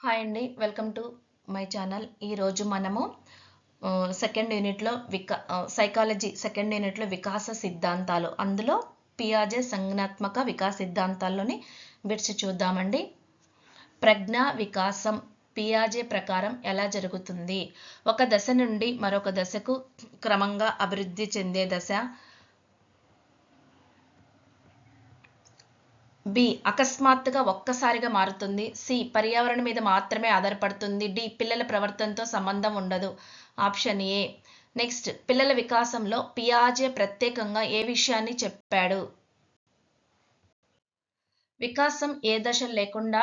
Hi అండి welcome to my channel. ఈరోజు మనము సెకండ్ యూనిట్లో వికా సైకాలజీ సెకండ్ యూనిట్లో వికాస సిద్ధాంతాలు. అందులో పియాజే సంజ్ఞాత్మక వికాస సిద్ధాంతాల్లోని బిట్స్ చూద్దామండి. ప్రజ్ఞ వికాసం పియాజే ప్రకారం ఎలా జరుగుతుంది? ఒక దశ నుండి మరొక దశకు క్రమంగా అభివృద్ధి చెందే దశ బి అకస్మాత్తుగా ఒక్కసారిగా మారుతుంది. సి పర్యావరణం మీద మాత్రమే ఆధారపడుతుంది. డి పిల్లల ప్రవర్తనతో సంబంధం ఉండదు. Option A. నెక్స్ట్ పిల్లల వికాసంలో పియాజే ప్రత్యేకంగా ఏ విషయాన్ని చెప్పాడు? వికాసం ఏ దశ లేకుండా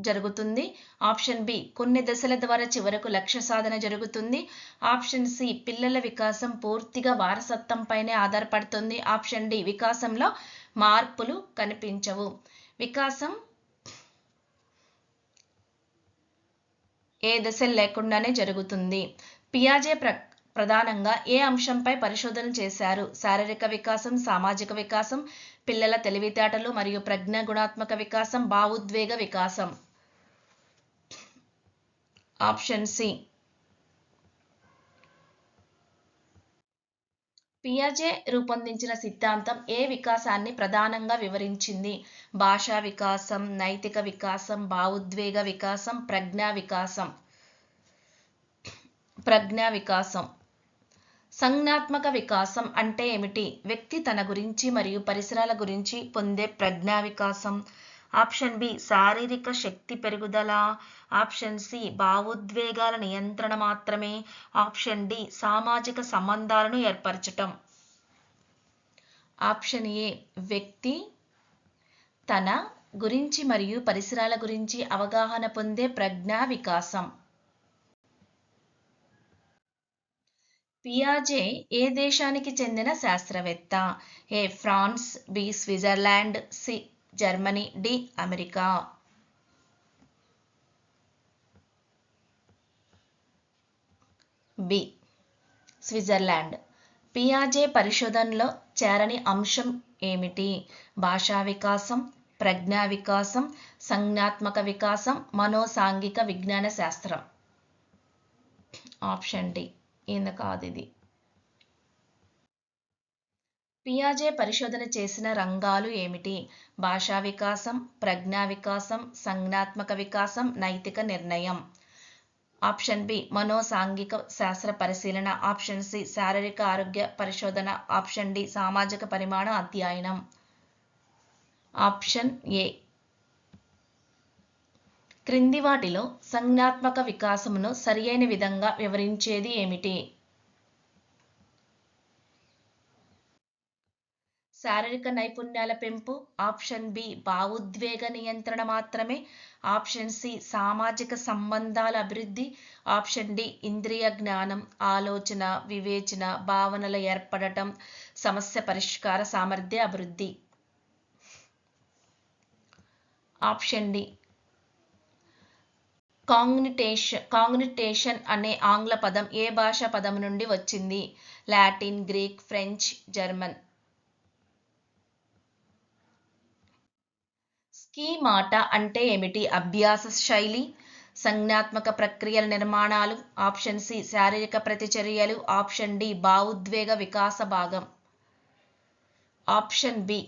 జరుగుతుంది? ఆప్షన్ బి కొన్ని దశల ద్వారా చివరకు లక్ష్య సాధన జరుగుతుంది. ఆప్షన్ సి పిల్లల వికాసం పూర్తిగా వారసత్వం పైనే ఆధారపడుతుంది. ఆప్షన్ డి వికాసంలో మార్పులు కనిపించవు. వికాసం ఏ దశ లేకుండానే జరుగుతుంది. పియాజే ప్ర ప్రధానంగా ఏ అంశంపై పరిశోధన చేశారు? శారీరక వికాసం సామాజిక వికాసం పిల్లల తెలివితేటలు మరియు ప్రజ్ఞ గుణాత్మక వికాసం భావోద్వేగ వికాసం. Option C. పియాజే రూపొందించిన సిద్ధాంతం ఏ వికాసాన్ని ప్రధానంగా వివరించింది? భాషా వికాసం నైతిక వికాసం భావోద్వేగ వికాసం ప్రజ్ఞా వికాసం. ప్రజ్ఞా వికాసం. సంజ్ఞాత్మక వికాసం అంటే ఏమిటి? వ్యక్తి తన గురించి మరియు పరిసరాల గురించి పొందే ప్రజ్ఞా వికాసం. ఆప్షన్ బి శారీరక శక్తి పెరుగుదల. ఆప్షన్ సి భావోద్వేగాల నియంత్రణ మాత్రమే. ఆప్షన్ డి సామాజిక సంబంధాలను ఏర్పరచటం. ఆప్షన్ ఏ వ్యక్తి తన గురించి మరియు పరిసరాల గురించి అవగాహన పొందే ప్రజ్ఞా వికాసం. పియాజే ఏ దేశానికి చెందిన శాస్త్రవేత్త? A France B Switzerland C Germany D America. B Switzerland. పియాజే పరిశోధనలో చేరని అంశం ఏమిటి? భాషా వికాసం ప్రజ్ఞా వికాసం సంజ్ఞాత్మక వికాసం మనోసాంఘిక విజ్ఞాన శాస్త్రం. Option D. ఈయన కాదు ఇది. పియాజే పరిశోధన చేసిన రంగాలు ఏమిటి? భాషా వికాసం ప్రజ్ఞా వికాసం సంజ్ఞాత్మక వికాసం నైతిక నిర్ణయం. ఆప్షన్ బి మనోసాంఘిక శాస్త్ర పరిశీలన. ఆప్షన్ సి శారీరక ఆరోగ్య పరిశోధన. ఆప్షన్ డి సామాజిక పరిమాణ అధ్యయనం. ఆప్షన్ ఏ క్రింది వాటిలో సంజ్ఞాత్మక వికాసమును సరియైన విధంగా వివరించేది ఏమిటి? శారీరక నైపుణ్యాల పెంపు ఆప్షన్ బి భావోద్వేగ నియంత్రణ మాత్రమే ఆప్షన్ సి సామాజిక సంబంధాల అభివృద్ధి ఆప్షన్ డి ఇంద్రియ జ్ఞానం ఆలోచన వివేచన భావనలు ఏర్పడటం సమస్య పరిష్కార సామర్థ్య అభివృద్ధి. ఆప్షన్ డి కాంగ్నిటేషన్ కాంగ్నిటేషన్ అనే ఆంగ్ల పదం ఏ భాషా పదం నుండి వచ్చింది? Latin Greek French German. Schemata అంటే ఏమిటి? అభ్యాస శైలి సంజ్ఞాత్మక ప్రక్రియల నిర్మాణాలు ఆప్షన్ సి శారీరక ప్రతిచర్యలు ఆప్షన్ డి భావోద్వేగ వికాస భాగం. ఆప్షన్ బి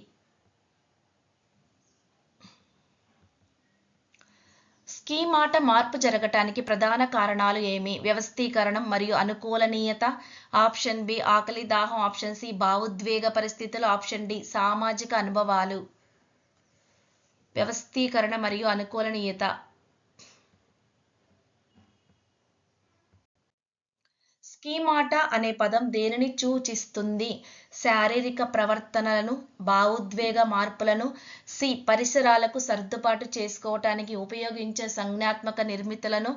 స్కీమాట మార్పు జరగటానికి ప్రధాన కారణాలు ఏమి? వ్యవస్థీకరణం మరియు అనుకూలనీయత. ఆప్షన్ బి ఆకలి దాహం. ఆప్షన్ సి భావోద్వేగ పరిస్థితులు. ఆప్షన్ డి సామాజిక అనుభవాలు. వ్యవస్థీకరణ మరియు అనుకూలనీయత. స్కీమాటా అనే పదం దేనిని సూచిస్తుంది? శారీరక ప్రవర్తనలను భావోద్వేగ మార్పులను సి పరిసరాలకు సర్దుబాటు చేసుకోవటానికి ఉపయోగించే సంజ్ఞాత్మక నిర్మితులను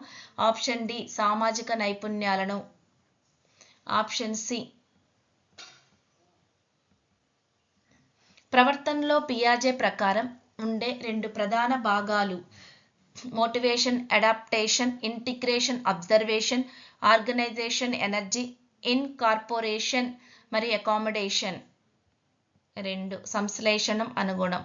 ఆప్షన్ డి సామాజిక నైపుణ్యాలను. ఆప్షన్ సి ప్రవర్తనలో పియాజే ప్రకారం ఉండే రెండు ప్రధాన భాగాలు. Motivation adaptation integration observation organization energy incorporation మరియు అకామిడేషన్. రెండు సంశ్లేషణం అనుగుణం.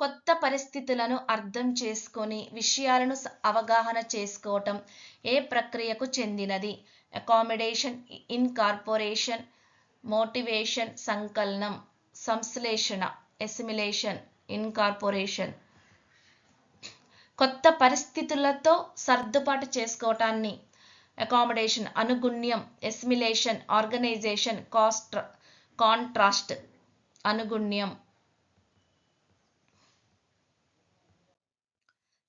కొత్త పరిస్థితులను అర్థం చేసుకొని విషయాలను అవగాహన చేసుకోవటం ఏ ప్రక్రియకు చెందినది? అకామిడేషన్ ఇన్కార్పొరేషన్ మోటివేషన్ సంకలనం. సంశ్లేషణ ఎసిమిలేషన్ ఇన్కార్పొరేషన్ కొత్త పరిస్థితులతో సర్దుబాటు చేసుకోవటాన్ని అకామిడేషన్ అనుగుణ్యం ఎస్మిలేషన్ ఆర్గనైజేషన్ కాస్ట్ కాంట్రాస్ట్ అనుగుణ్యం.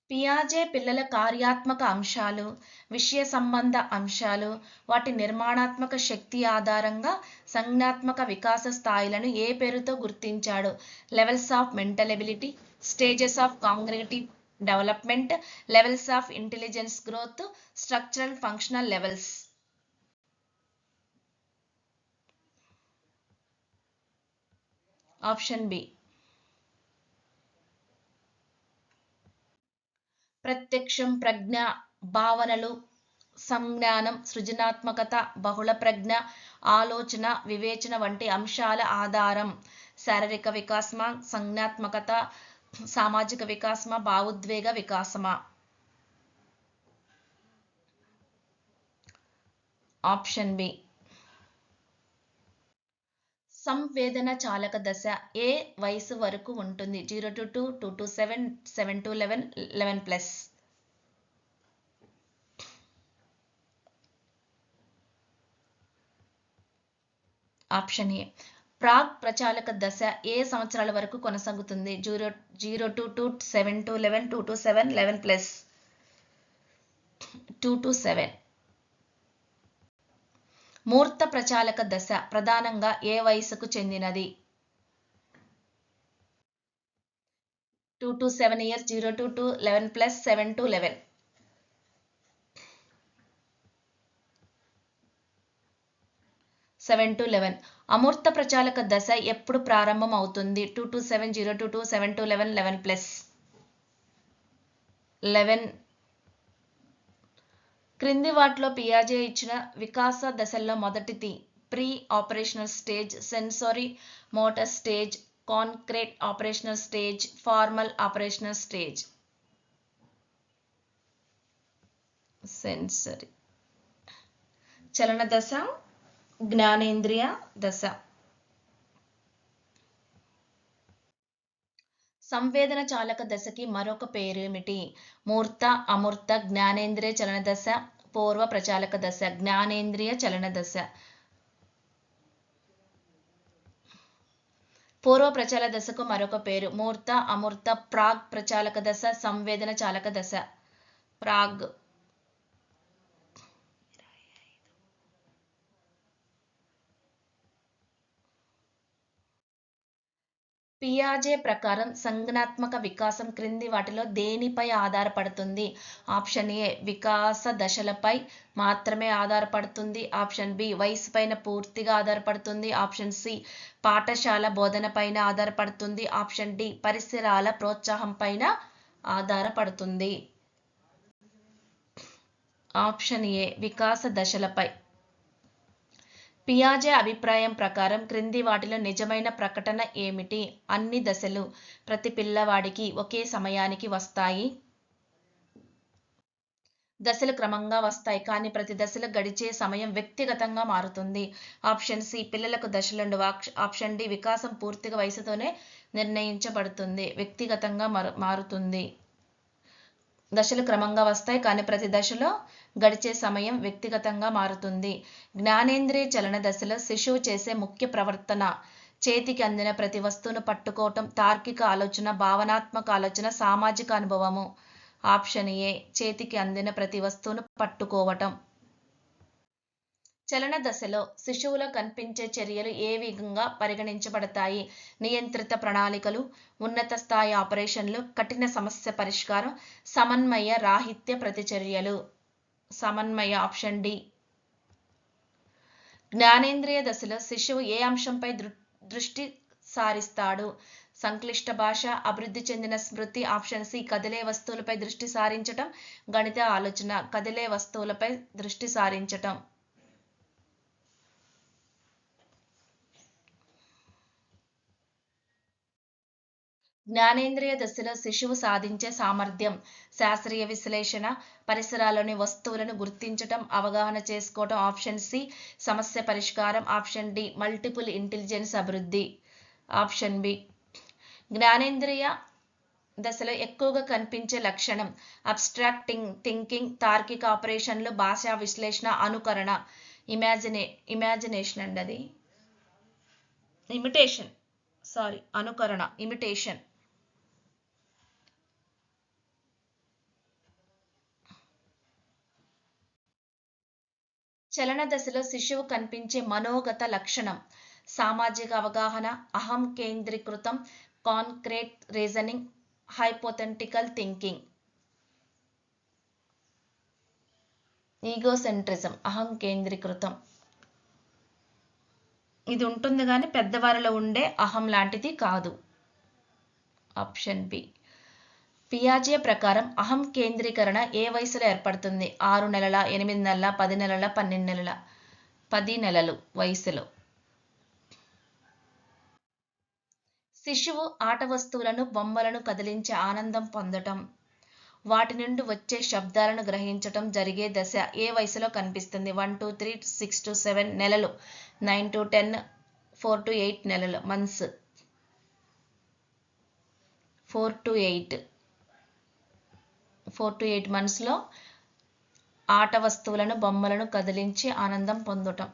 పియాజే పిల్లల కార్యాత్మక అంశాలు విషయ సంబంధ అంశాలు వాటి నిర్మాణాత్మక శక్తి ఆధారంగా సంజ్ఞాత్మక వికాస స్థాయిలను ఏ పేరుతో గుర్తించాడు? Levels of mental ability stages of cognitive development levels of intelligence growth structural functional levels option B ప్రత్యక్షం ప్రజ్ఞ భావనలు సంజ్ఞానం సృజనాత్మకత బహుళ ప్రజ్ఞ ఆలోచన వివేచన వంటి అంశాల ఆధారం. శారీరక వికాసమా సంజ్ఞాత్మకత సామాజిక వికాసమా భావోద్వేగ వికాసమా? Option B. సంవేదన చాలక దశ ఏ వయసు వరకు ఉంటుంది? Zero to two two to seven seven to eleven eleven plus. Option A. Prague ప్రచాలక దశ ఏ సంవత్సరాల వరకు కొనసాగుతుంది? Zero zero to two seven to eleven two to seven eleven plus. Two to seven. మూర్త ప్రచాలక దశ ప్రధానంగా ఏ వయసుకు చెందినది? Two to seven years zero to two eleven plus seven to eleven seven to eleven అమూర్త ప్రచాలక దశ ఎప్పుడు ప్రారంభం అవుతుంది two to seven zero to two seven to eleven eleven plus eleven క్రింది వాటిలో పియాజే ఇచ్చిన వికాస దశల్లో మొదటిది pre operational stage sensory motor stage concrete operational stage formal operational stage. Sensory. చలన దశ జ్ఞానేంద్రియ దశ. సంవేదన చాలక దశకి మరొక పేరేమిటి? మూర్త అమూర్త జ్ఞానేంద్రియ చలన దశ పూర్వ ప్రచాలక దశ జ్ఞానేంద్రియ చలన దశ. పూర్వ ప్రచాల దశకు మరొక పేరు మూర్త అమూర్త ప్రాగ్ ప్రచాలక దశ సంవేదన చాలక దశ. ప్రాగ్ పియాజే ప్రకారం సంజ్ఞాత్మక వికాసం క్రింది వాటిలో దేనిపై ఆధారపడుతుంది? ఆప్షన్ ఏ వికాస దశలపై మాత్రమే ఆధారపడుతుంది. ఆప్షన్ బి వయసు పైన పూర్తిగా ఆధారపడుతుంది. ఆప్షన్ సి పాఠశాల బోధన పైన ఆధారపడుతుంది. ఆప్షన్ డి పరిసరాల ప్రోత్సాహం పైన ఆధారపడుతుంది. ఆప్షన్ ఏ వికాస దశలపై పియాజే అభిప్రాయం ప్రకారం క్రింది వాటిలో నిజమైన ప్రకటన ఏమిటి? అన్ని దశలు ప్రతి పిల్లవాడికి ఒకే సమయానికి వస్తాయి. దశలు క్రమంగా వస్తాయి. కానీ ప్రతి దశలో గడిచే సమయం వ్యక్తిగతంగా మారుతుంది. ఆప్షన్ సి పిల్లలకు దశలుండవు. ఆప్షన్ డి వికాసం పూర్తిగా వయసుతోనే నిర్ణయించబడుతుంది. వ్యక్తిగతంగా మారు మారుతుంది. దశలు క్రమంగా వస్తాయి కానీ ప్రతి దశలో గడిచే సమయం వ్యక్తిగతంగా మారుతుంది. జ్ఞానేంద్రియ చలన దశలో శిశువు చేసే ముఖ్య ప్రవర్తన చేతికి అందిన ప్రతి వస్తువును పట్టుకోవటం తార్కిక ఆలోచన భావనాత్మక ఆలోచన సామాజిక అనుభవము. ఆప్షన్ ఏ చేతికి అందిన ప్రతి వస్తువును పట్టుకోవటం. చలన దశలో శిశువులో కనిపించే చర్యలు ఏ విధంగా పరిగణించబడతాయి? నియంత్రిత ప్రణాళికలు ఉన్నత స్థాయి ఆపరేషన్లు కఠిన సమస్య పరిష్కారం సమన్వయ రాహిత్య ప్రతిచర్యలు. సమన్వయ ఆప్షన్ డి. జ్ఞానేంద్రియ దశలో శిశువు ఏ అంశంపై దృ- దృష్టి సారిస్తాడు? సంక్లిష్ట భాష అభివృద్ధి చెందిన స్మృతి ఆప్షన్ సి కదిలే వస్తువులపై దృష్టి సారించటం గణిత ఆలోచన కదిలే వస్తువులపై దృష్టి సారించటం. జ్ఞానేంద్రియ దశలో శిశువు సాధించే సామర్థ్యం శాస్త్రీయ విశ్లేషణ పరిసరాల్లోని వస్తువులను గుర్తించటం అవగాహన చేసుకోవటం ఆప్షన్ సి సమస్య పరిష్కారం ఆప్షన్ డి మల్టిపుల్ ఇంటెలిజెన్స్ అభివృద్ధి. ఆప్షన్ బి జ్ఞానేంద్రియ దశలో ఎక్కువగా కనిపించే లక్షణం అబ్స్ట్రాక్టింగ్ థింకింగ్ తార్కిక ఆపరేషన్లు భాషా విశ్లేషణ అనుకరణ. ఇమాజినే ఇమాజినేషన్ అండి అది. ఇమిటేషన్ సారీ అనుకరణ ఇమిటేషన్. చలన దశలో శిశువు కనిపించే మనోగత లక్షణం. సామాజిక అవగాహన అహం కేంద్రీకృతం concrete reasoning hypothetical thinking. Egocentrism అహం కేంద్రీకృతం. ఇది ఉంటుంది కానీ పెద్దవారిలో ఉండే అహం లాంటిది కాదు. Option B. పియాజే ప్రకారం అహం కేంద్రీకరణ ఏ వయసులో ఏర్పడుతుంది? ఆరు నెలల ఎనిమిది నెలల పది నెలల పన్నెండు నెలల? పది నెలలు వయసులో. శిశువు ఆట వస్తువులను బొమ్మలను కదిలించే ఆనందం పొందటం వాటి నుండి వచ్చే శబ్దాలను గ్రహించటం జరిగే దశ ఏ వయసులో కనిపిస్తుంది? One two three six to seven నెలలు nine to ten four to eight నెలలు months. Four to eight. Four to eight మంత్స్లో ఆట వస్తువులను బొమ్మలను కదిలించి ఆనందం పొందటం.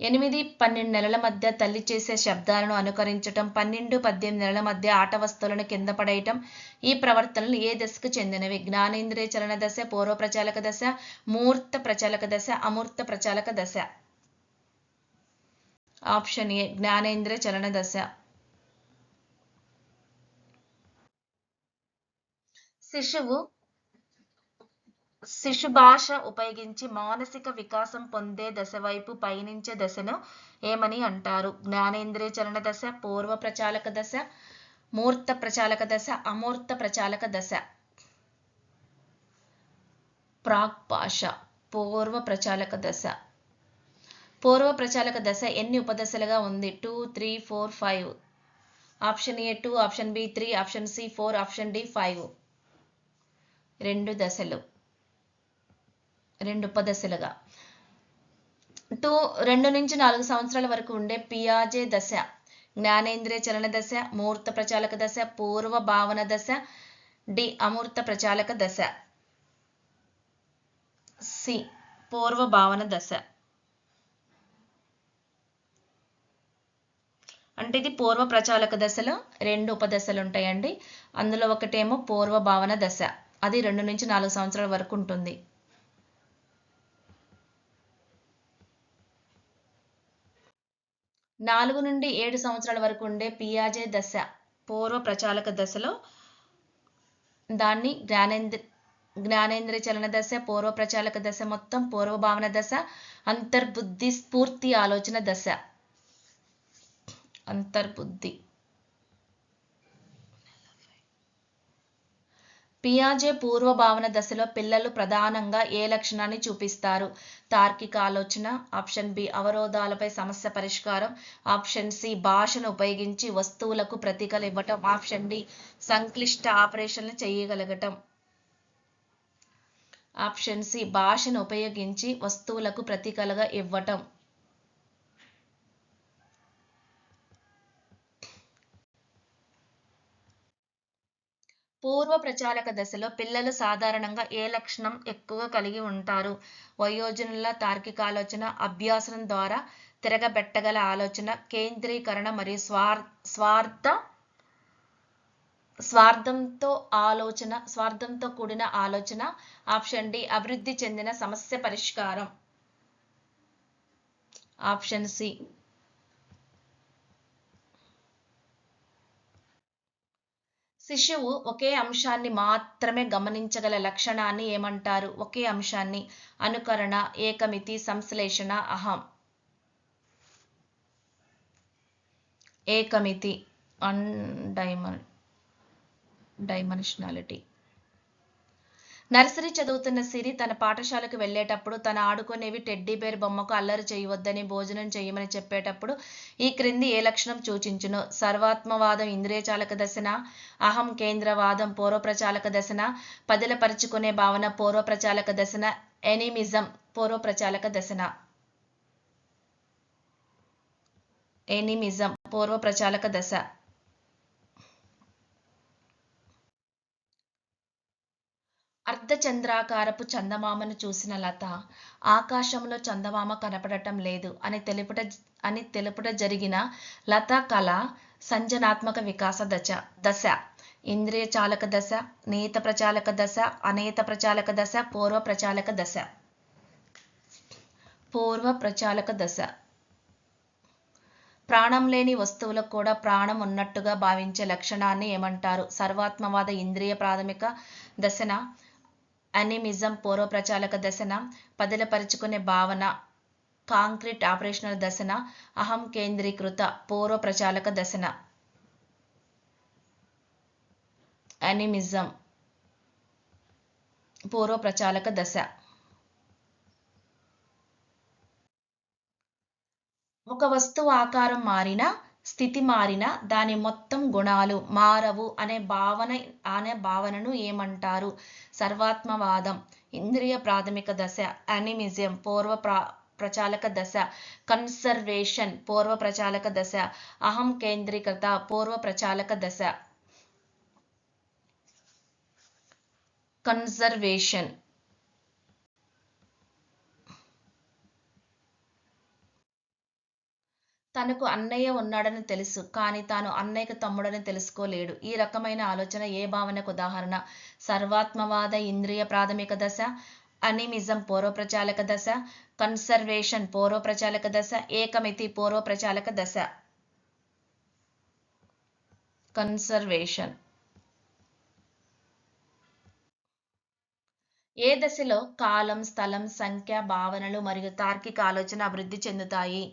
ఎనిమిది పన్నెండు నెలల మధ్య తల్లి చేసే శబ్దాలను అనుకరించటం పన్నెండు పద్దెనిమిది నెలల మధ్య ఆట వస్తువులను కింద పడేయటం ఈ ప్రవర్తనలు ఏ దశకు చెందినవి? జ్ఞానేంద్రియ చలన దశ పూర్వ ప్రచాలక దశ మూర్త ప్రచాలక దశ అమూర్త ప్రచాలక దశ? ఆప్షన్ ఏ జ్ఞానేంద్రియ చలన దశ. శిశువు శిశు భాష ఉపయోగించి మానసిక వికాసం పొందే దశ వైపు పయనించే దశను ఏమని అంటారు? జ్ఞానేంద్రియ చలన దశ పూర్వ ప్రచాలక దశ మూర్త ప్రచాలక దశ అమూర్త ప్రచాలక దశ. ప్రాక్ భాష పూర్వ ప్రచాలక దశ. పూర్వ ప్రచాలక దశ ఎన్ని ఉపదశలుగా ఉంది? Two three four five. Option A two option B three option C four option D five. రెండు దశలు. రెండు ఉపదశలుగా. టూ రెండు నుంచి నాలుగు సంవత్సరాల వరకు ఉండే పియాజే దశ జ్ఞానేంద్రియ చలన దశ మూర్త ప్రచాలక దశ పూర్వ భావన దశ డి అమూర్త ప్రచాలక దశ. సి పూర్వ భావన దశ. అంటే ఇది పూర్వ ప్రచాలక దశలో రెండు ఉపదశలు ఉంటాయండి. అందులో ఒకటేమో పూర్వ భావన దశ. అది రెండు నుంచి నాలుగు సంవత్సరాల వరకు ఉంటుంది. నాలుగు నుండి ఏడు సంవత్సరాల వరకు ఉండే పియాజే దశ పూర్వ ప్రచాలక దశలో దాన్ని జ్ఞానేంద్ర జ్ఞానేంద్రియ చలన దశ పూర్వ ప్రచాలక దశ మొత్తం పూర్వ భావన దశ అంతర్బుద్ధి స్ఫూర్తి ఆలోచన దశ. అంతర్బుద్ధి. పియాజే పూర్వ భావన దశలో పిల్లలు ప్రధానంగా ఏ లక్షణాన్ని చూపిస్తారు? తార్కిక ఆలోచన ఆప్షన్ బి అవరోధాలపై సమస్య పరిష్కారం ఆప్షన్ సి భాషను ఉపయోగించి వస్తువులకు ప్రతీకలు ఇవ్వటం ఆప్షన్ డి సంక్లిష్ట ఆపరేషన్లు చేయగలగటం. ఆప్షన్ సి భాషను ఉపయోగించి వస్తువులకు ప్రతీకలుగా ఇవ్వటం. పూర్వ ప్రచాలక దశలో పిల్లలు సాధారణంగా ఏ లక్షణం ఎక్కువ కలిగి ఉంటారు? వయోజనుల తార్కిక ఆలోచన అభ్యాసం ద్వారా తిరగబెట్టగల ఆలోచన కేంద్రీకరణ మరియు స్వార్ స్వార్థ స్వార్థంతో ఆలోచన స్వార్థంతో కూడిన ఆలోచన ఆప్షన్ డి అభివృద్ధి చెందిన సమస్య పరిష్కారం. ఆప్షన్ సి శిశువు ఒకే అంశాన్ని మాత్రమే గమనించగల లక్షణాన్ని ఏమంటారు? ఒకే అంశాన్ని. అనుకరణ ఏకమితి సంశ్లేషణ అహం. ఏకమితి. అన్ డైమన్ డైమెన్షనాలిటీ. నర్సరీ చదువుతున్న సిరి తన పాఠశాలకు వెళ్ళేటప్పుడు తన ఆడుకునేవి టెడ్డీ బేర్ బొమ్మకు అల్లరి చేయవద్దని భోజనం చేయమని చెప్పేటప్పుడు ఈ క్రింది ఏ లక్షణం సూచించును సర్వాత్మవాదం ఇంద్రియచాలక దశన అహం కేంద్రవాదం పూర్వప్రచాలక దశన పదిలపరుచుకునే భావన పూర్వప్రచాలక దశన ఎనిమిజం పూర్వప్రచాలక దశన. ఎనిమిజం పూర్వప్రచాలక దశ. అర్ధచంద్రాకారపు చందమామను చూసిన లత ఆకాశంలో చందమామ కనపడటం లేదు అని తెలుపుట అని తెలుపుట జరిగిన లత కళ సంజనాత్మక వికాస దశ దశ. ఇంద్రియ చాలక దశ నేత ప్రచాలక దశ అనేత ప్రచాలక దశ పూర్వ ప్రచాలక దశ. పూర్వ ప్రచాలక దశ. ప్రాణం లేని వస్తువులకు కూడా ప్రాణం ఉన్నట్టుగా భావించే లక్షణాన్ని ఏమంటారు? సర్వాత్మవాద ఇంద్రియ ప్రాథమిక దశన అనిమిజం పూర్వప్రచాలక దశన పదిలపరుచుకునే భావన కాంక్రీట్ ఆపరేషనల్ దశన అహం కేంద్రీకృత పూర్వప్రచాలక దశన. అనిమిజం పూర్వ ప్రచాలక దశ. ఒక వస్తువు ఆకారం మారినా స్థితి మారినా దాని మొత్తం గుణాలు మారవు అనే భావన అనే భావనను ఏమంటారు? సర్వాత్మవాదం ఇంద్రియ ప్రాథమిక దశ అనిమిజం పూర్వ ప్రా ప్రచాలక దశ కన్సర్వేషన్ పూర్వ ప్రచాలక దశ అహం కేంద్రీకృత పూర్వ ప్రచాలక దశ. కన్సర్వేషన్ తనకు అన్నయ్య ఉన్నాడని తెలుసు కానీ తాను అన్నయ్యకు తమ్ముడని తెలుసుకోలేడు. ఈ రకమైన ఆలోచన ఏ భావనకు ఉదాహరణ? సర్వాత్మవాద ఇంద్రియ ప్రాథమిక దశ అనిమిజం పూర్వప్రచాలక దశ కన్సర్వేషన్ పూర్వప్రచాలక దశ ఏకమితి పూర్వప్రచాలక దశ. కన్సర్వేషన్. ఏ దశలో కాలం స్థలం సంఖ్య భావనలు మరియు తార్కిక ఆలోచన అభివృద్ధి చెందుతాయి?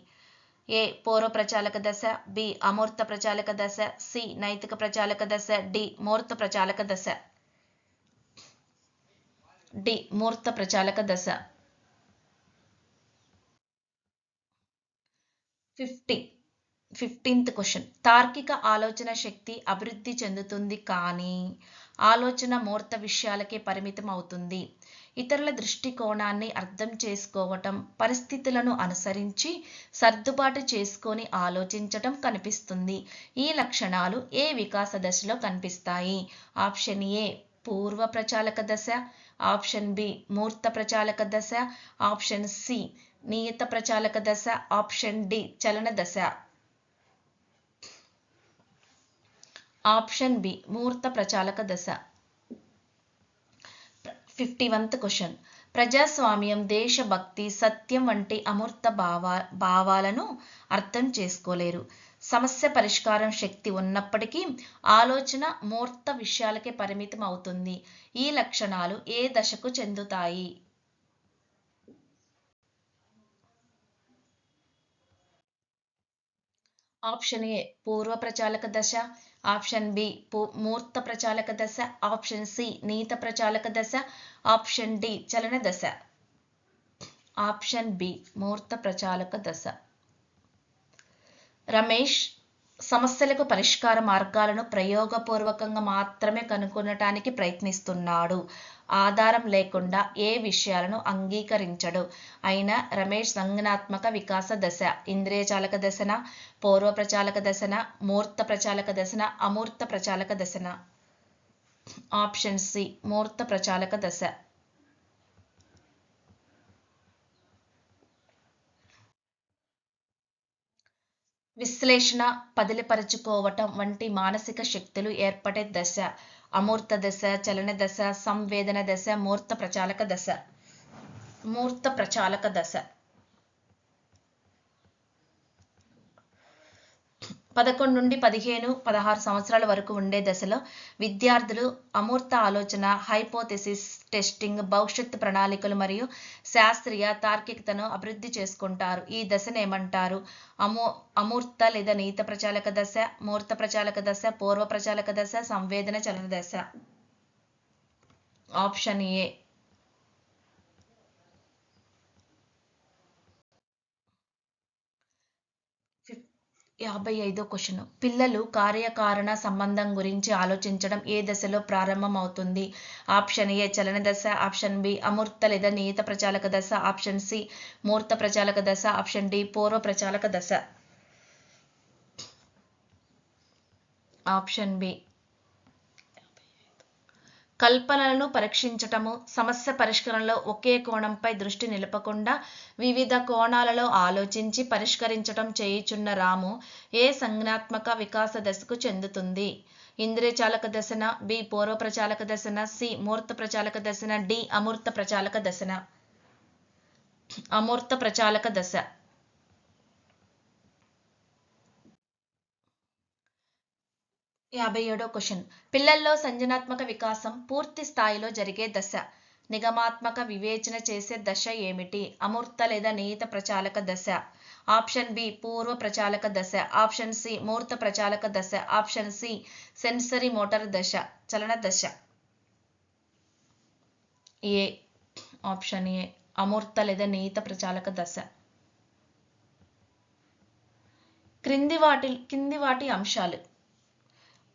ఏ పూర్వ ప్రచాలక దశ బి అమూర్త ప్రచాలక దశ సి నైతిక ప్రచాలక దశ డి మూర్త ప్రచాలక దశ. డి మూర్త ప్రచాలక దశ. Fifty fifteenth question. తార్కిక ఆలోచన శక్తి అభివృద్ధి చెందుతుంది కానీ ఆలోచన మూర్త విషయాలకే పరిమితం అవుతుంది. ఇతరుల దృష్టికోణాన్ని అర్థం చేసుకోవటం పరిస్థితులను అనుసరించి సర్దుబాటు చేసుకొని ఆలోచించటం కనిపిస్తుంది. ఈ లక్షణాలు ఏ వికాస దశలో కనిపిస్తాయి? ఆప్షన్ ఏ పూర్వ ప్రచాలక దశ. ఆప్షన్ బి మూర్త ప్రచాలక దశ. ఆప్షన్ సి నియత ప్రచాలక దశ. ఆప్షన్ డి చలన దశ. ఆప్షన్ బి మూర్త ప్రచాలక దశ. Fifty oneth question. ప్రజాస్వామ్యం దేశభక్తి సత్యం వంటి అమూర్త భావా భావాలను అర్థం చేసుకోలేరు. సమస్య పరిష్కారం శక్తి ఉన్నప్పటికీ ఆలోచన మూర్త విషయాలకే పరిమితం అవుతుంది ఈ లక్షణాలు ఏ దశకు చెందుతాయి? ఆప్షన్ ఏ పూర్వ ప్రచాలక దశ ఆప్షన్ బి మూర్త ప్రచాలక దశ ఆప్షన్ సి నీత ప్రచాలక దశ ఆప్షన్ డి చలన దశ. ఆప్షన్ బి మూర్త ప్రచాలక దశ. రమేష్ సమస్యలకు పరిష్కార మార్గాలను ప్రయోగపూర్వకంగా మాత్రమే కనుగొనటానికి ప్రయత్నిస్తున్నాడు. ఆధారం లేకుండా ఏ విషయాలను అంగీకరించడు. అయినా రమేష్ సంజ్ఞాత్మక వికాస దశ ఇంద్రియచాలక దశన పూర్వ ప్రచాలక దశన మూర్త ప్రచాలక దశన అమూర్త ప్రచాలక దశన. ఆప్షన్ సి మూర్త ప్రచాలక దశ. విశ్లేషణ పదిలిపరచుకోవటం వంటి మానసిక శక్తులు ఏర్పడే దశ. అమూర్త దశ చలన దశ సంవేదన దశ మూర్త ప్రచాలక దశ. మూర్త ప్రచాలక దశ. పదకొండు నుండి పదిహేను పదహారు సంవత్సరాల వరకు ఉండే దశలో విద్యార్థులు అమూర్త ఆలోచన హైపోథెసిస్ టెస్టింగ్ భవిష్యత్తు ప్రణాళికలు మరియు శాస్త్రీయ తార్కికతను అభివృద్ధి చేసుకుంటారు. ఈ దశను ఏమంటారు? అమూ అమూర్త లేదా నీత ప్రచాలక దశ మూర్త ప్రచాలక దశ పూర్వ ప్రచాలక దశ సంవేదన చలన దశ? Option A. యాభై ఐదో క్వశ్చన్. పిల్లలు కార్యకారణ సంబంధం గురించి ఆలోచించడం ఏ దశలో ప్రారంభం అవుతుంది ఆప్షన్ ఏ చలన దశ ఆప్షన్ బి అమూర్త లేదా నియత ప్రచాలక దశ ఆప్షన్ సి మూర్త ప్రచాలక దశ ఆప్షన్ డి పూర్వ ప్రచాలక దశ. ఆప్షన్ బి కల్పనలను పరీక్షించటము సమస్య పరిష్కరణలో ఒకే కోణంపై దృష్టి నిలపకుండా వివిధ కోణాలలో ఆలోచించి పరిష్కరించటం చేయుచున్న రాము ఏ సంజ్ఞాత్మక వికాస దశకు చెందుతుంది? ఇంద్రియ చాలక దశన బి పూర్వ ప్రచాలక దశన సి మూర్త ప్రచాలక దశన డి అమూర్త ప్రచాలక దశన. అమూర్త ప్రచాలక దశ. యాభై ఏడో క్వశ్చన్. పిల్లల్లో సంజనాత్మక వికాసం పూర్తి స్థాయిలో జరిగే దశ. నిగమాత్మక వివేచన చేసే దశ ఏమిటి? అమూర్త లేదా నియత ప్రచాలక దశ. ఆప్షన్ బి పూర్వ ప్రచాలక దశ. ఆప్షన్ సి మూర్త ప్రచాలక దశ. ఆప్షన్ సి సెన్సరీ మోటార్ దశ. చలన దశ. ఏ. ఆప్షన్ ఏ అమూర్త లేదా నియత ప్రచాలక దశ. క్రింది వాటి కింది వాటి అంశాలు.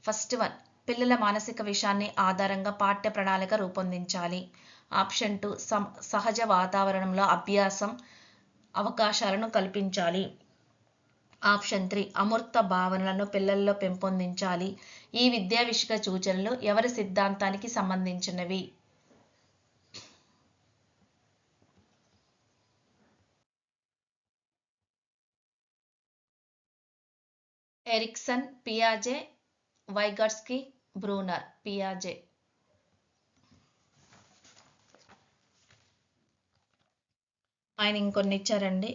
ఫస్ట్ వన్ పిల్లల మానసిక విషయాన్ని ఆధారంగా పాఠ్య ప్రణాళిక రూపొందించాలి. ఆప్షన్ టూ సహజ వాతావరణంలో అభ్యాసం అవకాశాలను కల్పించాలి. ఆప్షన్ త్రీ అమూర్త భావనలను పిల్లల్లో పెంపొందించాలి. ఈ విద్యా విషయ సూచనలు ఎవరి సిద్ధాంతానికి సంబంధించినవి? ఎరిక్సన్ పియాజే వైగర్స్కి బ్రూనర్ పియాజే ఆయన ఇంకొన్ని ఇచ్చారండి.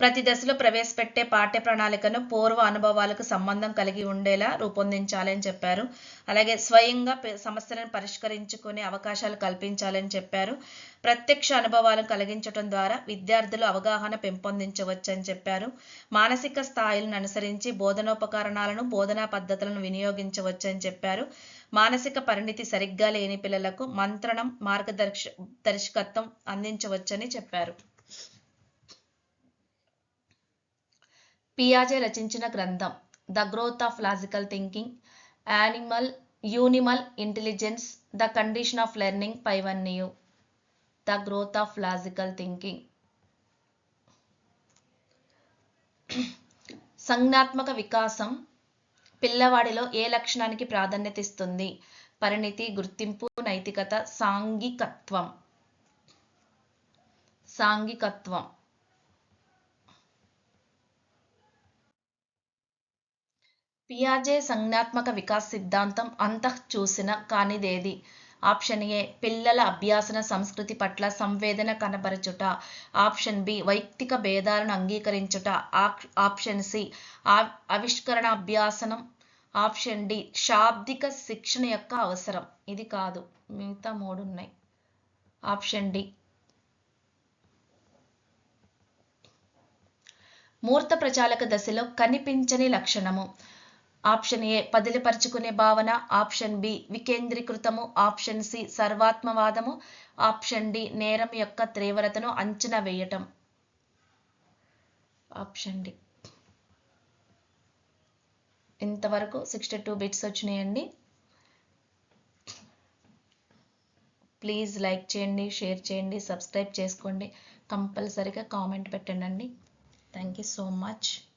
ప్రతి దశలో ప్రవేశపెట్టే పాఠ్య ప్రణాళికను పూర్వ అనుభవాలకు సంబంధం కలిగి ఉండేలా రూపొందించాలని చెప్పారు. అలాగే స్వయంగా సమస్యలను పరిష్కరించుకునే అవకాశాలు కల్పించాలని చెప్పారు. ప్రత్యక్ష అనుభవాలను కలిగించడం ద్వారా విద్యార్థులు అవగాహన పెంపొందించవచ్చని చెప్పారు. మానసిక స్థాయిలను అనుసరించి బోధనోపకరణాలను బోధనా పద్ధతులను వినియోగించవచ్చని చెప్పారు. మానసిక పరిణితి సరిగ్గా లేని పిల్లలకు మంత్రణం మార్గదర్శ దర్శకత్వం అందించవచ్చని చెప్పారు. పియాజే రచించిన గ్రంథం. The growth of logical thinking animal animal intelligence the condition of learning పైవన్యూ the growth of logical thinking సంజ్ఞాత్మక వికాసం పిల్లవాడిలో ఏ లక్షణానికి ప్రాధాన్యత ఇస్తుంది? పరిణితి గుర్తింపు నైతికత సాంఘికత్వం. సాంఘికత్వం. పియాజే సంజ్ఞాత్మక వికాస్ సిద్ధాంతం అంతః చూసిన కానిదేది. ఆప్షన్ ఏ పిల్లల అభ్యాసన సంస్కృతి పట్ల సంవేదన కనబరచుట. ఆప్షన్ బి వైయక్తిక భేదాలను అంగీకరించుట. ఆప్షన్ సి ఆవిష్కరణ అభ్యాసనం ఆప్షన్ డి శాబ్దిక శిక్షణ యొక్క అవసరం. ఇది కాదు మిగతా మూడు ఉన్నాయి ఆప్షన్ డి. మూర్త ప్రచాలక దశలో కనిపించని లక్షణము. ఆప్షన్ ఏ పదిలిపరుచుకునే భావన ఆప్షన్ బి వికేంద్రీకృతము ఆప్షన్ సి సర్వాత్మవాదము ఆప్షన్ డి నేరం యొక్క తీవ్రతను అంచనా వేయటం. Option D. ఇంతవరకు సిక్స్టీ టూ బిట్స్ వచ్చినాయండి. ప్లీజ్ లైక్ చేయండి షేర్ చేయండి సబ్స్క్రైబ్ చేసుకోండి. కంపల్సరీగా కామెంట్ పెట్టండి థ్యాంక్ యూ సో మచ్.